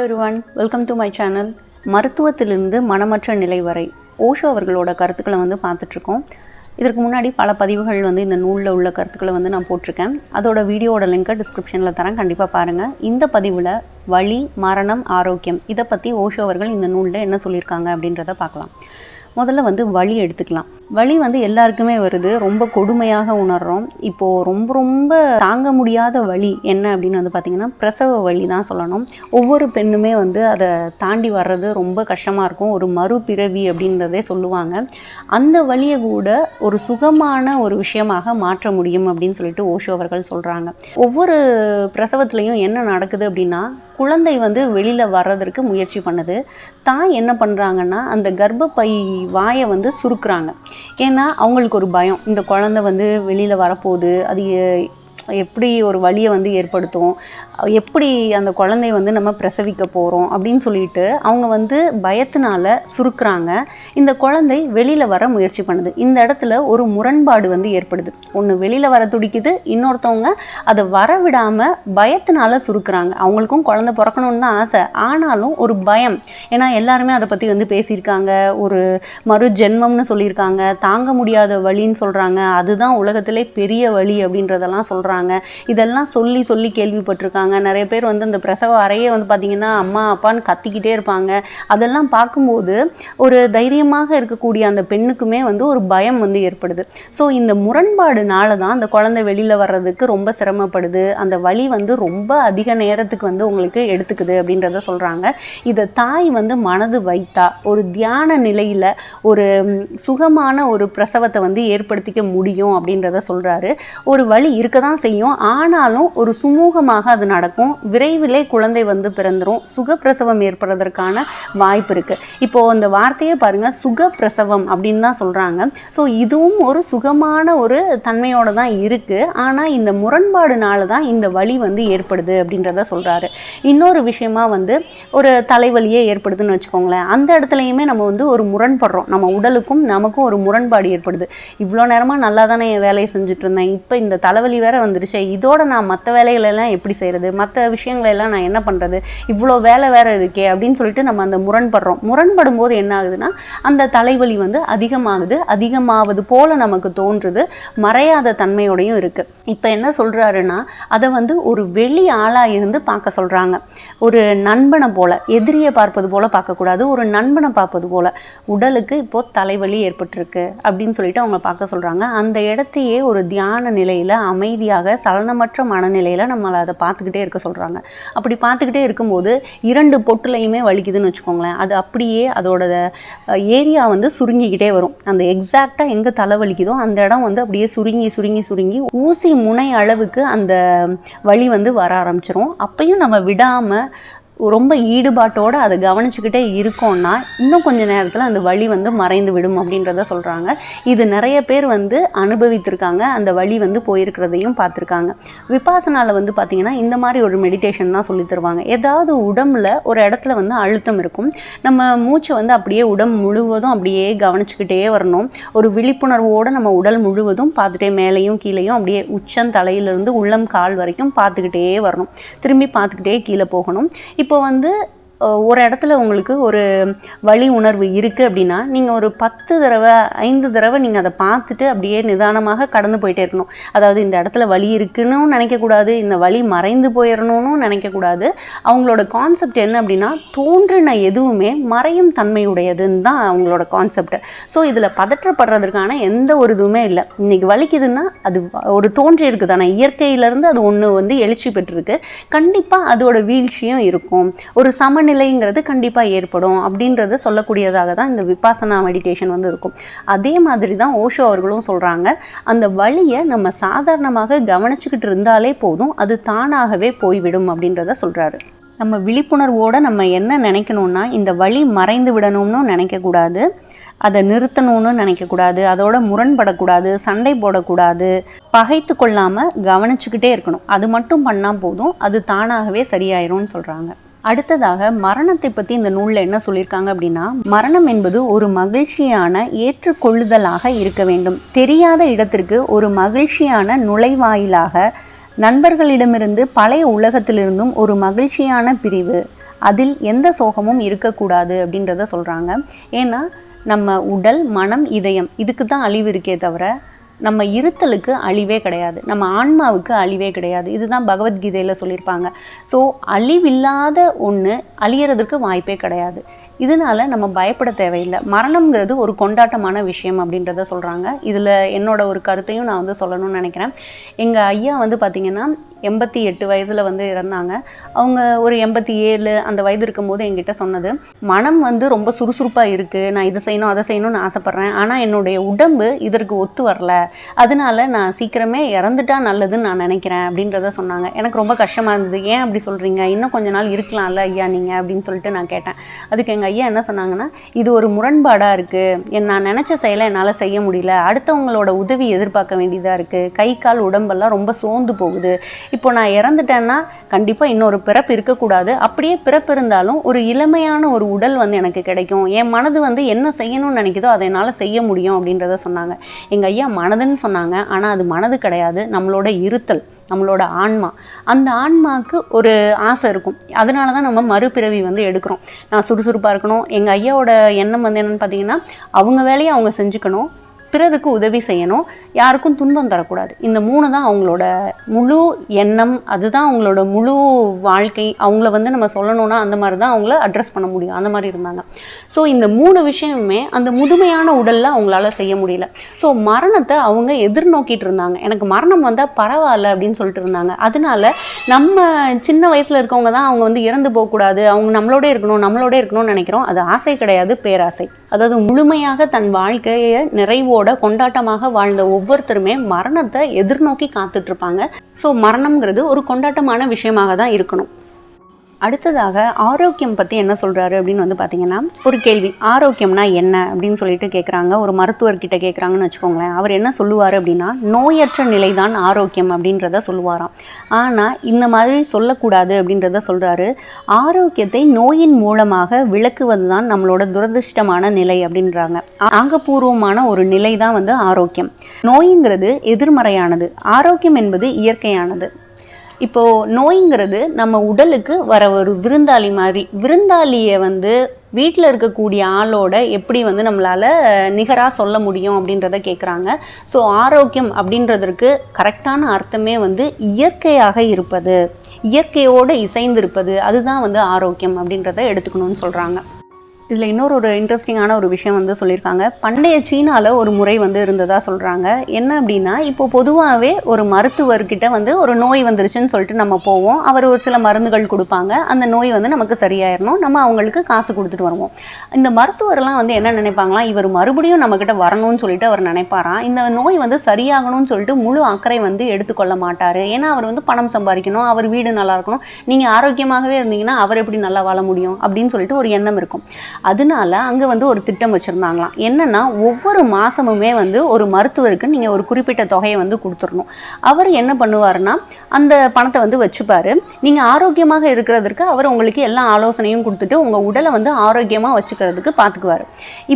Everyone welcome to my channel மருத்துவத்திலிருந்து மனமற்ற நிலை வரை ஓஷோ அவர்களோட கருத்துக்களை வந்து பார்த்துட்ருக்கோம். இதற்கு முன்னாடி பல பதிவுகள் வந்து இந்த நூலில் உள்ள கருத்துக்களை வந்து நான் போட்டிருக்கேன். அதோட வீடியோவோட லிங்கை டிஸ்கிரிப்ஷனில் தரேன். கண்டிப்பாக பாருங்கள் இந்த பதிவில் வலி மரணம் ஆரோக்கியம் இதை பற்றி ஓஷோ அவர்கள் இந்த நூலில் என்ன சொல்லியிருக்காங்க அப்படின்றத பார்க்கலாம். முதல்ல வந்து வலி எடுத்துக்கலாம். வலி வந்து எல்லாருக்குமே வருது. ரொம்ப கொடுமையாக உணர்றோம். இப்போது ரொம்ப ரொம்ப தாங்க முடியாத வலி என்ன அப்படின்னு வந்து பார்த்திங்கன்னா பிரசவ வலி தான் சொல்லணும். ஒவ்வொரு பெண்ணுமே வந்து அதை தாண்டி வர்றது ரொம்ப கஷ்டமாக இருக்கும். ஒரு மறுபிறவி அப்படின்றதே சொல்லுவாங்க. அந்த வழியை கூட ஒரு சுகமான ஒரு விஷயமாக மாற்ற முடியும் அப்படின்னு சொல்லிட்டு ஓஷோ அவர்கள் சொல்கிறாங்க ஒவ்வொரு பிரசவத்துலேயும் என்ன நடக்குது அப்படின்னா குழந்தை வந்து வெளியில் வர்றதற்கு முயற்சி பண்ணுது. தான் என்ன பண்ணுறாங்கன்னா அந்த கர்ப்பப்பை வாயை வந்து சுருக்குறாங்க. ஏன்னா அவங்களுக்கு ஒரு பயம். இந்த குழந்தை வந்து வெளியில் வரப்போகுது அது எப்படி ஒரு வழியை வந்து ஏற்படுத்தும் எப்படி அந்த குழந்தைய வந்து நம்ம பிரசவிக்க போகிறோம் அப்படின்னு சொல்லிட்டு அவங்க வந்து பயத்தினால சுருக்குறாங்க. இந்த குழந்தை வெளியில் வர முயற்சி பண்ணுது. இந்த இடத்துல ஒரு முரண்பாடு வந்து ஏற்படுது. ஒன்று வெளியில் வர துடிக்குது இன்னொருத்தவங்க அதை வர விடாமல் பயத்தினால சுருக்குறாங்க. அவங்களுக்கும் குழந்தை பிறக்கணும்னு தான் ஆசை. ஆனாலும் ஒரு பயம். ஏன்னா எல்லாருமே அதை பற்றி வந்து பேசியிருக்காங்க. ஒரு மறு ஜென்மம்னு சொல்லியிருக்காங்க. தாங்க முடியாத வழின்னு சொல்கிறாங்க அதுதான் உலகத்திலே பெரிய வழி அப்படின்றதெல்லாம் சொல்கிறாங்க இதெல்லாம் சொல்லி சொல்லி கேள்விப்பட்டிருக்காங்க. நிறைய பேர் வந்து இந்த பிரசவ அறையே வந்து பார்த்திங்கன்னா அம்மா அப்பான்னு கத்திக்கிட்டே இருப்பாங்க. அதெல்லாம் பார்க்கும்போது ஒரு தைரியமாக இருக்கக்கூடிய அந்த பெண்ணுக்குமே வந்து ஒரு பயம் வந்து ஏற்படுது. ஸோ இந்த முரண்பாடுனால தான் அந்த குழந்தை வெளியில் வர்றதுக்கு ரொம்ப சிரமப்படுது. அந்த வழி வந்து ரொம்ப அதிக நேரத்துக்கு வந்து உங்களுக்கு எடுத்துக்குது அப்படின்றத சொல்கிறாங்க இதை தாய் வந்து மனது வைத்தா ஒரு தியான நிலையில் ஒரு சுகமான ஒரு பிரசவத்தை வந்து ஏற்படுத்திக்க முடியும் அப்படின்றத சொல்கிறாரு ஒரு வழி இருக்க தான் செய்யும். ஆனாலும் ஒரு சுமூகமாக அது நடக்கும். விரைவிலே குழந்தை வந்து பிறந்துரும். சுகப்பிரசவம் ஏற்படுறதற்கான வாய்ப்பு இருக்குது இப்போது அந்த வார்த்தையே பாருங்கள் சுகப்பிரசவம் அப்படின்னு தான் சொல்கிறாங்க ஸோ இதுவும் ஒரு சுகமான ஒரு தன்மையோடு தான் இருக்குது ஆனால் இந்த முரண்பாடுனால தான் இந்த வலி வந்து ஏற்படுது அப்படின்றத சொல்கிறாரு இன்னொரு விஷயமா வந்து ஒரு தலைவலியே ஏற்படுதுன்னு வச்சுக்கோங்களேன். அந்த இடத்துலையுமே நம்ம வந்து ஒரு முரண்படுறோம். நம்ம உடலுக்கும் நமக்கும் ஒரு முரண்பாடு ஏற்படுது. இவ்வளோ நேரமாக நல்லா தானே என் வேலையை செஞ்சுட்டு இருந்தேன். இப்போ இந்த தலைவலி வேற வந்துடுச்சு. இதோட நான் மற்ற வேலைகளெல்லாம் எப்படி செய்கிறது மற்ற விஷயங்களெல்லாம் நான் என்ன பண்ணுறது இவ்வளோ வேலை வேறு இருக்கே அப்படின்னு சொல்லிட்டு நம்ம அந்த முரண்படுறோம். முரண்படும் போது என்ன ஆகுதுன்னா அந்த தலைவலி வந்து அதிகமாகுது. அதிகமாவது போல நமக்கு தோன்றுது. மறையாத தன்மையோடையும் இருக்குது இப்போ என்ன சொல்கிறாருன்னா அதை வந்து ஒரு வெளி ஆளாக இருந்து பார்க்க சொல்கிறாங்க ஒரு நண்பனை போல் எதிரியை பார்ப்பது போல் பார்க்கக்கூடாது. ஒரு நண்பனை பார்ப்பது போல் உடலுக்கு இப்போது தலைவலி ஏற்பட்டிருக்கு அப்படின்னு சொல்லிட்டு அவங்க பார்க்க சொல்கிறாங்க அந்த இடத்தையே ஒரு தியான நிலையில் அமைதியாக சலனமற்ற மனநிலையில் நம்மளை அதை பார்த்துக்கிட்டே இருக்க சொல்கிறாங்க அப்படி பார்த்துக்கிட்டே இருக்கும்போது இரண்டு பொட்டுலையுமே வலிக்குதுன்னு வச்சுக்கோங்களேன். அது அப்படியே அதோட ஏரியா வந்து சுருங்கிக்கிட்டே வரும். அந்த எக்ஸாக்டாக எங்கே தலை வலிக்குதோ அந்த இடம் வந்து அப்படியே சுருங்கி சுருங்கி சுருங்கி ஊசி முனை அளவுக்கு அந்த வலி வந்து வர ஆரம்பிச்சிரும். அப்பையும் நம்ம விடாமல் ரொம்ப ஈடுபாட்டோடு அதை கவனிச்சுக்கிட்டே இருக்கோம்னா இன்னும் கொஞ்ச நேரத்தில் அந்த வழி வந்து மறைந்து விடும் அப்படின்றத சொல்கிறாங்க இது நிறைய பேர் வந்து அனுபவித்திருக்காங்க. அந்த வழி வந்து போயிருக்கிறதையும் பார்த்துருக்காங்க. விபாசனாவில் வந்து பார்த்திங்கன்னா இந்த மாதிரி ஒரு மெடிடேஷன் தான் சொல்லி தருவாங்க. ஏதாவது உடம்புல ஒரு இடத்துல வந்து அழுத்தம் இருக்கும். நம்ம மூச்சை வந்து அப்படியே உடம்பு முழுவதும் அப்படியே கவனிச்சுக்கிட்டே வரணும். ஒரு விழிப்புணர்வோடு நம்ம உடல் முழுவதும் பார்த்துட்டே மேலேயும் கீழேயும் அப்படியே உச்சம் தலையிலிருந்து உள்ளம் கால் வரைக்கும் பார்த்துக்கிட்டே வரணும். திரும்பி பார்த்துக்கிட்டே கீழே போகணும். இப்போ இப்போ வந்து ஒரு இடத்துல உங்களுக்கு ஒரு வழி உணர்வு இருக்குது அப்படின்னா நீங்கள் ஒரு பத்து தடவை ஐந்து தடவை நீங்கள் அதை பார்த்துட்டு அப்படியே நிதானமாக கடந்து போயிட்டே இருக்கணும். அதாவது இந்த இடத்துல வலி இருக்குன்னு நினைக்கக்கூடாது இந்த வழி மறைந்து போயிடணும்னு நினைக்கக்கூடாது. அவங்களோட கான்செப்ட் என்ன அப்படின்னா தோன்றின எதுவுமே மறையும் தன்மையுடையதுன்னு தான் அவங்களோட கான்செப்ட் ஸோ இதில் பதற்றப்படுறதுக்கான எந்த ஒரு இதுவுமே இல்லை. இன்னைக்கு வலிக்குதுன்னா அது ஒரு தோன்றி இருக்குது ஆனால் இயற்கையிலேருந்து அது ஒன்று வந்து எழுச்சி பெற்றிருக்கு. கண்டிப்பாக அதோட வீழ்ச்சியும் இருக்கும். ஒரு சமநிலைங்கிறது கண்டிப்பாக ஏற்படும் அப்படின்றத சொல்லக்கூடியதாக தான் இந்த விபாசனா மெடிடேஷன் வந்து இருக்கும். அதே மாதிரி தான் ஓஷோ அவர்களும் சொல்கிறாங்க அந்த வழியை நம்ம சாதாரணமாக கவனிச்சுக்கிட்டு இருந்தாலே போதும் அது தானாகவே போய்விடும் அப்படின்றத சொல்கிறாரு நம்ம விழிப்புணர்வோடு நம்ம என்ன நினைக்கணும்னா இந்த வழி மறைந்து விடணும்னு நினைக்கக்கூடாது அதை நிறுத்தணும்னு நினைக்கக்கூடாது அதோட முரண்படக்கூடாது சண்டை போடக்கூடாது பகைத்து கொள்ளாமல் கவனிச்சுக்கிட்டே இருக்கணும். அது மட்டும் பண்ணால் போதும் அது தானாகவே சரியாயிரும்னு சொல்கிறாங்க அடுத்ததாக மரணத்தை பற்றி இந்த நூலில் என்ன சொல்லியிருக்காங்க அப்படின்னா மரணம் என்பது ஒரு மகிழ்ச்சியான ஏற்றுக்கொள்ளுதலாக இருக்க வேண்டும். தெரியாத இடத்திற்கு ஒரு மகிழ்ச்சியான நுழைவாயிலாக நண்பர்களிடமிருந்து பழைய உலகத்திலிருந்தும் ஒரு மகிழ்ச்சியான பிரிவு அதில் எந்த சோகமும் இருக்கக்கூடாது அப்படின்றத சொல்கிறாங்க ஏன்னா நம்ம உடல் மனம் இதயம் இதுக்கு தான் அழிவு இருக்கே தவிர நம்ம இருத்தலுக்கு அழிவே கிடையாது. நம்ம ஆன்மாவுக்கு அழிவே கிடையாது. இதுதான் பகவத்கீதையில் சொல்லியிருப்பாங்க. ஸோ அழிவில்லாத ஒன்று அழியறதுக்கு வாய்ப்பே கிடையாது. இதனால நம்ம பயப்பட தேவையில்லை. மரணம்ங்கிறது ஒரு கொண்டாட்டமான விஷயம் அப்படின்றத சொல்கிறாங்க இதில் என்னோட ஒரு கருத்தையும் நான் வந்து சொல்லணும்னு நினைக்கிறேன். எங்கள் ஐயா வந்து பார்த்திங்கன்னா எண்பத்தி எட்டு வயதில் வந்து இறந்தாங்க. அவங்க ஒரு எண்பத்தி ஏழு அந்த வயது இருக்கும்போது என்கிட்ட சொன்னது மனம் வந்து ரொம்ப சுறுசுறுப்பாக இருக்குது நான் இதை செய்யணும் அதை செய்யணும்னு ஆசைப்பட்றேன். ஆனால் என்னுடைய உடம்பு இதற்கு ஒத்து வரல. அதனால நான் சீக்கிரமே இறந்துட்டா நல்லதுன்னு நான் நினைக்கிறேன் அப்படின்றத சொன்னாங்க. எனக்கு ரொம்ப கஷ்டமாக இருந்தது. ஏன் அப்படி சொல்கிறீங்க இன்னும் கொஞ்ச நாள் இருக்கலாம்ல ஐயா நீங்கள் அப்படின்னு சொல்லிட்டு நான் கேட்டேன். அதுக்கு எங்கள் ஐயா என்ன சொன்னாங்கன்னா இது ஒரு முரண்பாடாக இருக்குது நான் நினச்ச செயலை என்னால் செய்ய முடியல. அடுத்தவங்களோட உதவி எதிர்பார்க்க வேண்டியதாக இருக்குது கை கால் உடம்பெல்லாம் ரொம்ப சோர்ந்து போகுது. இப்போ நான் இறந்துட்டேன்னா கண்டிப்பாக இன்னொரு பிறப்பு இருக்கக்கூடாது. அப்படியே பிறப்பு இருந்தாலும் ஒரு இளமையான ஒரு உடல் வந்து எனக்கு கிடைக்கும். என் மனது வந்து என்ன செய்யணும்னு நினைக்குதோ அதை என்னால் செய்ய முடியும் அப்படின்றத சொன்னாங்க. எங்கள் ஐயா மனதுன்னு சொன்னாங்க. ஆனால் அது மனது கிடையாது. நம்மளோட இருத்தல் நம்மளோட ஆன்மா. அந்த ஆன்மாவுக்கு ஒரு ஆசை இருக்கும். அதனால தான் நம்ம மறுபிறவி வந்து எடுக்கிறோம். நான் சுறுசுறுப்பாக இருக்கணும். எங்கள் ஐயாவோட எண்ணம் வந்து என்னென்னு பார்த்தீங்கன்னா அவங்க வேலையை அவங்க செஞ்சுக்கணும். பிறருக்கு உதவி செய்யணும் யாருக்கும் துன்பம் தரக்கூடாது. இந்த மூணு தான் அவங்களோட முழு எண்ணம் அதுதான் அவங்களோட முழு வாழ்க்கை. அவங்கள வந்து நம்ம சொல்லணும்னா அந்த மாதிரி தான் அவங்கள அட்ரஸ் பண்ண முடியும். அந்த மாதிரி இருந்தாங்க. ஸோ இந்த மூணு விஷயமுமே அந்த முதுமையான உடலில் அவங்களால செய்ய முடியல. ஸோ மரணத்தை அவங்க எதிர்நோக்கிட்டு இருந்தாங்க. எனக்கு மரணம் வந்தால் பரவாயில்ல அப்படின்னு சொல்லிட்டு இருந்தாங்க. அதனால நம்ம சின்ன வயசில் இருக்கவங்க தான் அவங்க வந்து இறந்து போகக்கூடாது. அவங்க நம்மளோட இருக்கணும் நம்மளோட இருக்கணும்னு நினைக்கிறோம். அது ஆசை கிடையாது பேராசை. அதாவது முழுமையாக தன் வாழ்க்கையை நிறைவோ கொண்டாட்டமாக வாழ்ந்த ஒவ்வொருத்தருமே மரணத்தை எதிர்நோக்கி காத்துட்டு இருப்பாங்க. ஸோ மரணம்ங்கிறது ஒரு கொண்டாட்டமான விஷயமாக தான் இருக்கணும். அடுத்ததாக ஆரோக்கியம் பற்றி என்ன சொல்கிறாரு அப்படின்னு வந்து பார்த்தீங்கன்னா ஒரு கேள்வி. ஆரோக்கியம்னா என்ன அப்படின்னு சொல்லிட்டு கேட்குறாங்க ஒரு மருத்துவர்கிட்ட கேட்குறாங்கன்னு வச்சுக்கோங்களேன். அவர் என்ன சொல்லுவார் அப்படின்னா நோயற்ற நிலை தான் ஆரோக்கியம் அப்படின்றத சொல்லுவாராம். ஆனால் இந்த மாதிரி சொல்லக்கூடாது அப்படின்றத சொல்கிறாரு ஆரோக்கியத்தை நோயின் மூலமாக விளக்குவது தான் நம்மளோட துரதிருஷ்டமான நிலை அப்படின்றாங்க. ஆங்கப்பூர்வமான ஒரு நிலை தான் வந்து ஆரோக்கியம். நோய்ங்கிறது எதிர்மறையானது. ஆரோக்கியம் என்பது இயற்கையானது. இப்போது நோய்ங்கிறது நம்ம உடலுக்கு வர ஒரு விருந்தாளி மாதிரி. விருந்தாளியை வந்து வீட்டில் இருக்கக்கூடிய ஆளோட எப்படி வந்து நம்மளால் நிகராக சொல்ல முடியும் அப்படின்றத கேட்குறாங்க ஸோ ஆரோக்கியம் அப்படின்றதற்கு கரெக்டான அர்த்தமே வந்து இயற்கையாக இருப்பது. இயற்கையோடு இசைந்திருப்பது. அதுதான் வந்து ஆரோக்கியம் அப்படின்றத எடுத்துக்கணும்னு சொல்கிறாங்க இதில் இன்னொரு ஒரு இன்ட்ரெஸ்டிங்கான ஒரு விஷயம் வந்து சொல்லியிருக்காங்க. பண்டைய சீனாவில் ஒரு முறை வந்து இருந்ததாக சொல்கிறாங்க என்ன அப்படின்னா இப்போ பொதுவாகவே ஒரு மருத்துவர்கிட்ட வந்து ஒரு நோய் வந்துருச்சுன்னு சொல்லிட்டு நம்ம போவோம். அவர் ஒரு சில மருந்துகள் கொடுப்பாங்க. அந்த நோய் வந்து நமக்கு சரியாயிடணும் நம்ம அவங்களுக்கு காசு கொடுத்துட்டு வருவோம். இந்த மருத்துவர்லாம் வந்து என்ன நினைப்பாங்களாம்? இவர் மறுபடியும் நம்மக்கிட்ட வரணும்னு சொல்லிட்டு அவர் நினைப்பாராம். இந்த நோய் வந்து சரியாகணும்னு சொல்லிட்டு முழு அக்கறை வந்து எடுத்துக்கொள்ள மாட்டார். ஏன்னா அவர் வந்து பணம் சம்பாதிக்கணும். அவர் வீடு நல்லா இருக்கணும். நீங்கள் ஆரோக்கியமாகவே இருந்தீங்கன்னா அவர் எப்படி நல்லா வாழ முடியும்? அப்படின்னு சொல்லிட்டு ஒரு எண்ணம் இருக்கும். அதனால அங்கே வந்து ஒரு திட்டம் வச்சுருந்தாங்களாம். என்னென்னா ஒவ்வொரு மாதமுமே வந்து ஒரு மருத்துவருக்கு நீங்கள் ஒரு குறிப்பிட்ட தொகையை வந்து கொடுத்துடணும். அவர் என்ன பண்ணுவாருன்னா அந்த பணத்தை வந்து வச்சுப்பார். நீங்கள் ஆரோக்கியமாக இருக்கிறதுக்கு அவர் உங்களுக்கு எல்லா ஆலோசனையும் கொடுத்துட்டு உங்கள் உடலை வந்து ஆரோக்கியமாக வச்சுக்கிறதுக்கு பார்த்துக்குவார்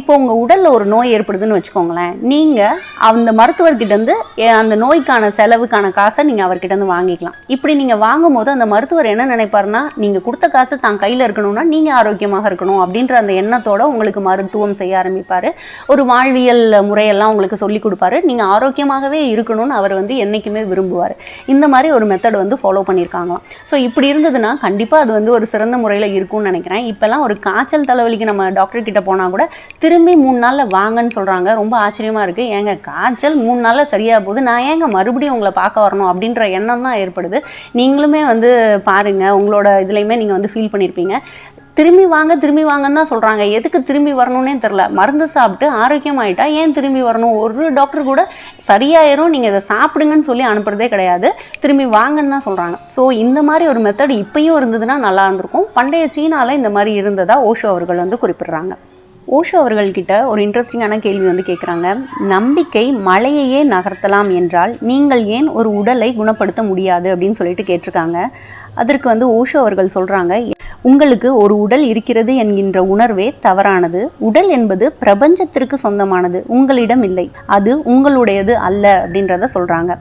இப்போ உங்கள் உடலில் ஒரு நோய் ஏற்படுதுன்னு வச்சுக்கோங்களேன். நீங்கள் அந்த மருத்துவர்கிட்டேருந்து அந்த நோய்க்கான செலவுக்கான காசை நீங்கள் அவர்கிட்டருந்து வாங்கிக்கலாம். இப்படி நீங்கள் வாங்கும்போது அந்த மருத்துவர் என்ன நினைப்பாருன்னா நீங்கள் கொடுத்த காசு தான் கையில் இருக்கணும்னா நீங்கள் ஆரோக்கியமாக இருக்கணும் அப்படின்ற அந்த எண்ணத்தோட உங்களுக்கு மருத்துவம் செய்ய ஆரம்பிப்பார். ஒரு வாழ்வியல் முறையெல்லாம் உங்களுக்கு சொல்லிக் கொடுப்பாரு. நீங்கள் ஆரோக்கியமாகவே இருக்கணும்னு அவர் வந்து என்றைக்குமே விரும்புவார். இந்த மாதிரி ஒரு மெத்தட் வந்து ஃபாலோ பண்ணியிருக்காங்களாம் ஸோ இப்படி இருந்ததுன்னா கண்டிப்பாக அது வந்து ஒரு சிறந்த முறையில் இருக்கும்னு நினைக்கிறேன். இப்போல்லாம் ஒரு காய்ச்சல் தலைவலிக்கு நம்ம டாக்டர் கிட்ட போனால் கூட திரும்பி மூணு நாளில் வாங்கன்னு சொல்கிறாங்க ரொம்ப ஆச்சரியமாக இருக்குது ஏங்க காய்ச்சல் மூணு நாளில் சரியாக போகுது. நான் ஏங்க மறுபடியும் உங்களை பார்க்க வரணும் அப்படின்ற எண்ணம் தான் ஏற்படுது. நீங்களுமே வந்து பாருங்கள் உங்களோட இதுலேயுமே நீங்கள் வந்து ஃபீல் பண்ணியிருப்பீங்க திரும்பி வாங்க திரும்பி வாங்கன்னு தான் சொல்கிறாங்க எதுக்கு திரும்பி வரணும்னே தெரில மருந்து சாப்பிட்டு ஆரோக்கியமாயிட்டா ஏன் திரும்பி வரணும்? ஒரு டாக்டர் கூட சரியாயிரும் நீங்கள் இதை சாப்பிடுங்கன்னு சொல்லி அனுப்புகிறதே கிடையாது. திரும்பி வாங்கன்னு தான் சொல்கிறாங்க ஸோ இந்த மாதிரி ஒரு மெத்தட் இப்பயும் இருந்ததுன்னா நல்லா இருந்திருக்கும். பண்டைய சீனாவில் இந்த மாதிரி இருந்ததாக ஓஷோ அவர்கள் வந்து குறிப்பிடுறாங்க. ஓஷோ அவர்கள்கிட்ட ஒரு இன்ட்ரெஸ்டிங்கான கேள்வி வந்து கேட்குறாங்க நம்பிக்கை மலையையே நகர்த்தலாம் என்றால் நீங்கள் ஏன் ஒரு உடலை குணப்படுத்த முடியாது அப்படின்னு சொல்லிட்டு கேட்டிருக்காங்க. அதற்கு வந்து ஓஷோ அவர்கள் சொல்கிறாங்க உங்களுக்கு ஒரு உடல் இருக்கிறது என்கின்ற உணர்வே தவறானது. உடல் என்பது பிரபஞ்சத்திற்கு சொந்தமானது. உங்களிடம் இல்லை. அது உங்களுடையது அல்ல அப்படின்றத சொல்கிறாங்க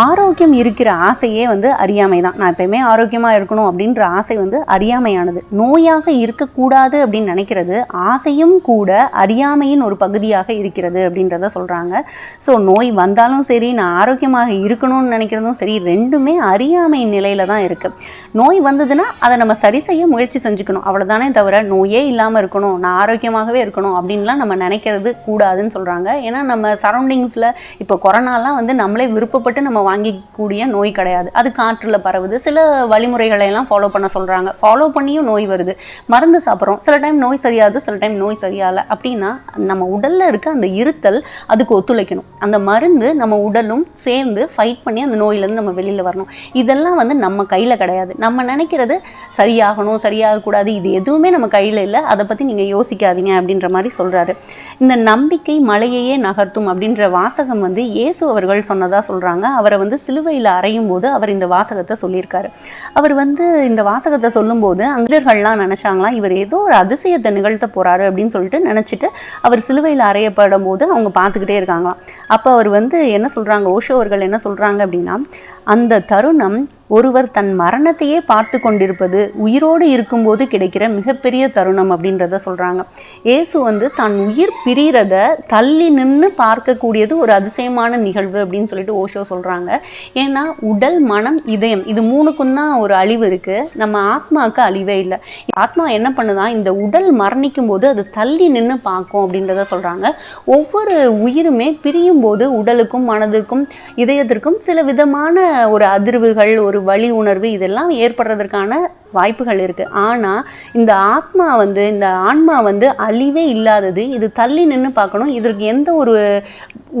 ஆரோக்கியம் இருக்கிற ஆசையே வந்து அறியாமை தான் நான் எப்பயுமே ஆரோக்கியமாக இருக்கணும் அப்படின்ற ஆசை வந்து அறியாமையானது. நோயாக இருக்கக்கூடாது அப்படின்னு நினைக்கிறது ஆசையும் கூட அறியாமையின் ஒரு பகுதியாக இருக்கிறது அப்படின்றத சொல்கிறாங்க ஸோ நோய் வந்தாலும் சரி நான் ஆரோக்கியமாக இருக்கணும்னு நினைக்கிறதும் சரி ரெண்டுமே அறியாமை நிலையில தான் இருக்குது நோய் வந்ததுன்னா அதை நம்ம சரி செய்ய முயற்சி செஞ்சுக்கணும். அவ்வளோதானே தவிர நோயே இல்லாமல் இருக்கணும் நான் ஆரோக்கியமாகவே இருக்கணும் அப்படின்லாம் நம்ம நினைக்கிறது கூடாதுன்னு சொல்கிறாங்க ஏன்னா நம்ம சரௌண்டிங்ஸில் இப்போ கொரோனாலாம் வந்து நம்மளே விருப்பப்பட்டு நம்ம வாங்கிக்கூடிய நோய் கிடையாது. அது காற்றில் பரவுது. சில வழிமுறைகளை எல்லாம் ஃபாலோ பண்ண சொல்கிறாங்க ஃபாலோ பண்ணியும் நோய் வருது. மருந்து சாப்பிட்றோம். சில டைம் நோய் சரியாது சில டைம் நோய் சரியாகலை அப்படின்னா நம்ம உடலில் இருக்க அந்த இருத்தல் அதுக்கு ஒத்துழைக்கணும். அந்த மருந்து நம்ம உடலும் சேர்ந்து ஃபைட் பண்ணி அந்த நோயிலேருந்து நம்ம வெளியில் வரணும். இதெல்லாம் வந்து நம்ம கையில் கிடையாது. நம்ம நினைக்கிறது சரியாகணும் சரியாகக்கூடாது இது எதுவுமே நம்ம கையில் இல்லை. அதை பற்றி நீங்கள் யோசிக்காதீங்க அப்படின்ற மாதிரி சொல்கிறாரு இந்த நம்பிக்கை மலையையே நகர்த்தும் அப்படின்ற வாசகம் வந்து இயேசு அவர்கள் சொன்னதாக சொல்கிறாங்க அவர் வந்து சிலுவையில் அறையும் போது அவர் இந்த வாசகத்தை சொல்லியிருக்காரு. அவர் வந்து இந்த வாசகத்தை சொல்லும்போது அங்கர்கள்லாம் நினச்சாங்களாம் இவர் ஏதோ ஒரு அதிசயத்தை நிகழ்த்த போகிறாரு அப்படின்னு சொல்லிட்டு நினச்சிட்டு அவர் சிலுவையில் அறையப்படும் போது அவங்க பார்த்துக்கிட்டே இருக்காங்களாம். அப்போ அவர் வந்து என்ன சொல்கிறாங்க ஓஷோ அவர்கள் என்ன சொல்கிறாங்க அப்படின்னா அந்த தருணம் ஒருவர் தன் மரணத்தையே பார்த்து கொண்டிருப்பது உயிரோடு இருக்கும்போது கிடைக்கிற மிகப்பெரிய தருணம் அப்படின்றத சொல்கிறாங்க இயேசு வந்து தான் உயிர் பிரிகிறத தள்ளி நின்று பார்க்கக்கூடியது ஒரு அதிசயமான நிகழ்வு அப்படின்னு சொல்லிட்டு ஓஷோ சொல்கிறாங்க ஏன்னா உடல் மனம் இதயம் இது மூணுக்கும் தான் ஒரு அழிவு இருக்குது நம்ம ஆத்மாவுக்கு அழிவே இல்லை. ஆத்மா என்ன பண்ணுதான் இந்த உடல் மரணிக்கும் போது அது தள்ளி நின்று பார்க்கும் அப்படின்றத சொல்கிறாங்க ஒவ்வொரு உயிருமே பிரியும் போது உடலுக்கும் மனதுக்கும் இதயத்திற்கும் சில விதமான ஒரு அதிர்வுகள் ஒரு வழி உணர்வு இதெல்லாம் ஏற்படுறதற்கான வாய்ப்புகள் இருக்குது ஆனால் இந்த ஆத்மா வந்து இந்த ஆன்மா வந்து அழிவே இல்லாதது இது தள்ளி நின்று பார்க்கணும். இதற்கு எந்த ஒரு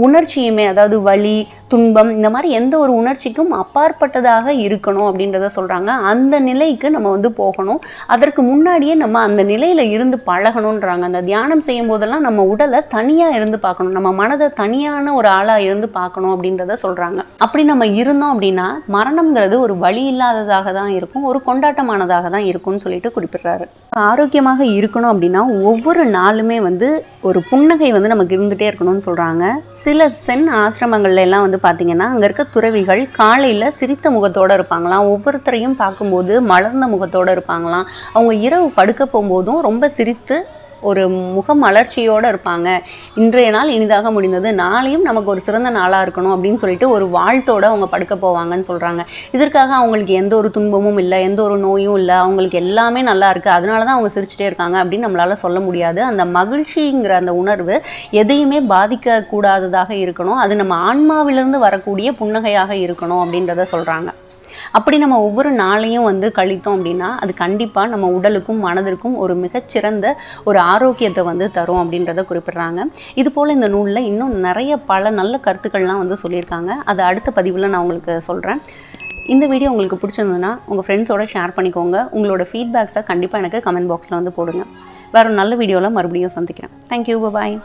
உணர்ச்சியுமே அதாவது வலி துன்பம் இந்த மாதிரி எந்த ஒரு உணர்ச்சிக்கும் அப்பாற்பட்டதாக இருக்கணும் அப்படின்றத சொல்கிறாங்க அந்த நிலைக்கு நம்ம வந்து போகணும். அதற்கு முன்னாடியே நம்ம அந்த நிலையில் இருந்து பழகணுன்றாங்க அந்த தியானம் செய்யும் போதெல்லாம் நம்ம உடலை தனியாக இருந்து பார்க்கணும். நம்ம மனதை தனியான ஒரு ஆளாக இருந்து பார்க்கணும் அப்படின்றத சொல்கிறாங்க அப்படி நம்ம இருந்தோம் அப்படின்னா மரணம்ங்கிறது ஒரு வழி இல்லாததாக தான் இருக்கும். ஒரு முக்கியமானதாக தான் இருக்கும்னு சொல்லிட்டு குறிப்பிடுறாரு. ஆரோக்கியமாக இருக்கணும் அப்படின்னா ஒவ்வொரு நாளுமே வந்து ஒரு புன்னகை வந்து நமக்கு இருந்துகிட்டே இருக்கணும்னு சொல்கிறாங்க சில சென் ஆசிரமங்கள்ல எல்லாம் வந்து பார்த்திங்கன்னா அங்கே இருக்க துறவிகள் காலையில் சிரித்த முகத்தோடு இருப்பாங்களாம். ஒவ்வொருத்தரையும் பார்க்கும்போது மலர்ந்த முகத்தோடு இருப்பாங்களாம். அவங்க இரவு படுக்க போகும்போதும் ரொம்ப சிரித்து ஒரு முகம் மலர்ச்சியோடு இருப்பாங்க. இன்றைய நாள் இனிதாக முடிந்தது. நாளையும் நமக்கு ஒரு சிறந்த நாளாக இருக்கணும் அப்படின்னு சொல்லிட்டு ஒரு வாழ்த்தோடு அவங்க படுக்க போவாங்கன்னு சொல்கிறாங்க இதற்காக அவங்களுக்கு எந்த ஒரு துன்பமும் இல்லை எந்த ஒரு நோயும் இல்லை. அவங்களுக்கு எல்லாமே நல்லா இருக்குது அதனால தான் அவங்க சிரிச்சிட்டே இருக்காங்க அப்படின்னு நம்மளால் சொல்ல முடியாது. அந்த மகிழ்ச்சிங்கிற அந்த உணர்வு எதையுமே பாதிக்கக்கூடாததாக இருக்கணும். அது நம்ம ஆன்மாவிலிருந்து வரக்கூடிய புன்னகையாக இருக்கணும் அப்படின்றத சொல்கிறாங்க அப்படி நம்ம ஒவ்வொரு நாளையும் வந்து கழித்தோம் அப்படின்னா அது கண்டிப்பாக நம்ம உடலுக்கும் மனதிற்கும் ஒரு மிகச்சிறந்த ஒரு ஆரோக்கியத்தை வந்து தரும் அப்படின்றத குறிப்பிட்றாங்க. இது போல் இந்த நூலில் இன்னும் நிறைய பல நல்ல கருத்துக்கள்லாம் வந்து சொல்லியிருக்காங்க. அதை அடுத்த பதிவில் நான் உங்களுக்கு சொல்கிறேன் இந்த வீடியோ உங்களுக்கு பிடிச்சிருந்ததுன்னா உங்கள் ஃப்ரெண்ட்ஸோட ஷேர் பண்ணிக்கோங்க. உங்களோட ஃபீட்பேக்ஸை கண்டிப்பாக எனக்கு கமெண்ட் பாக்ஸில் வந்து போடுங்க. வேறு நல்ல வீடியோவில் மறுபடியும் சந்திக்கிறேன். Thank you bye